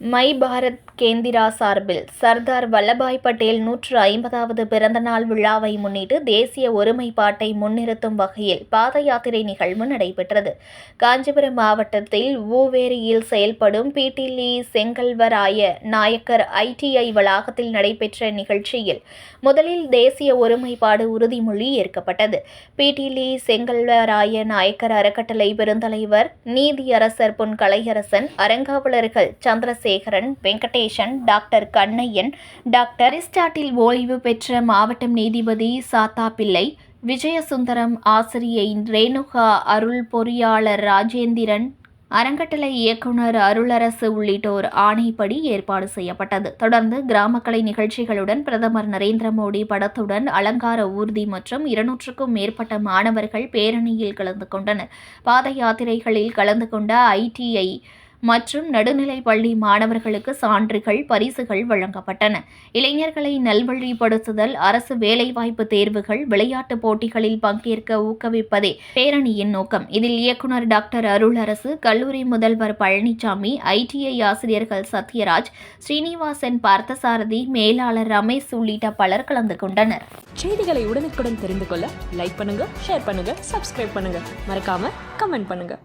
My Bharat Kendra சார்பில் சர்தார் வல்லபாய் பட்டேல் நூற்று ஐம்பதாவது பிறந்தநாள் விழாவை முன்னிட்டு தேசிய ஒருமைப்பாட்டை முன்னிறுத்தும் வகையில் பாத யாத்திரை நிகழ்வு நடைபெற்றது. காஞ்சிபுரம் மாவட்டத்தில் ஊவேரியில் செயல்படும் பிடிலி செங்கல்வராய நாயக்கர் ஐடிஐ வளாகத்தில் நடைபெற்ற நிகழ்ச்சியில் முதலில் தேசிய ஒருமைப்பாடு உறுதிமொழி ஏற்கப்பட்டது. பிடிலி செங்கல்வராய நாயக்கர் அறக்கட்டளை பெருந்தலைவர் நீதியரசர் Pon Kalaiyarasan அறங்காவலர்கள் Chandrasekaran Venkatesan doctor Kannaiyan doctor Aristotle ஓய்வு பெற்ற மாவட்டம் நீதிபதி சாத்தா பிள்ளை விஜயசுந்தரம் ஆசிரியை ரேணுகா அருள் பொறியாளர் ராஜேந்திரன் அறங்கட்டளை இயக்குனர் அருளரசு உள்ளிட்டோர் ஆணைப்படி ஏற்பாடு செய்யப்பட்டது. தொடர்ந்து கிராமக்கலை நிகழ்ச்சிகளுடன் பிரதமர் நரேந்திர மோடி படத்துடன் அலங்கார ஊர்தி மற்றும் இருநூற்றுக்கும் மேற்பட்ட மாணவர்கள் பேரணியில் கலந்து கொண்டனர். பாத யாத்திரைகளில் கலந்து கொண்ட ஐடிஐ மற்றும் நடுநிலை பள்ளி மாணவர்களுக்கு சான்றுகள் பரிசுகள் வழங்கப்பட்டன. இளைஞர்களை நல்வழிப்படுத்துதல் அரசு வேலைவாய்ப்பு தேர்வுகள் விளையாட்டுப் போட்டிகளில் பங்கேற்க ஊக்குவிப்பதே பேரணியின் நோக்கம். இதில் இயக்குனர் டாக்டர் அருளரசு கல்லூரி முதல்வர் பழனிசாமி ஐடிஐ ஆசிரியர்கள் சத்யராஜ் ஸ்ரீனிவாசன் பார்த்தசாரதி மேலாளர் ரமேஷ் உள்ளிட்ட பலர் கலந்து கொண்டனர். செய்திகளை உடனுக்குடன் தெரிந்து கொள்ள லைக் பண்ணுங்க ஷேர் பண்ணுங்க சப்ஸ்கிரைப் பண்ணுங்க. மறக்காம கமெண்ட் பண்ணுங்க.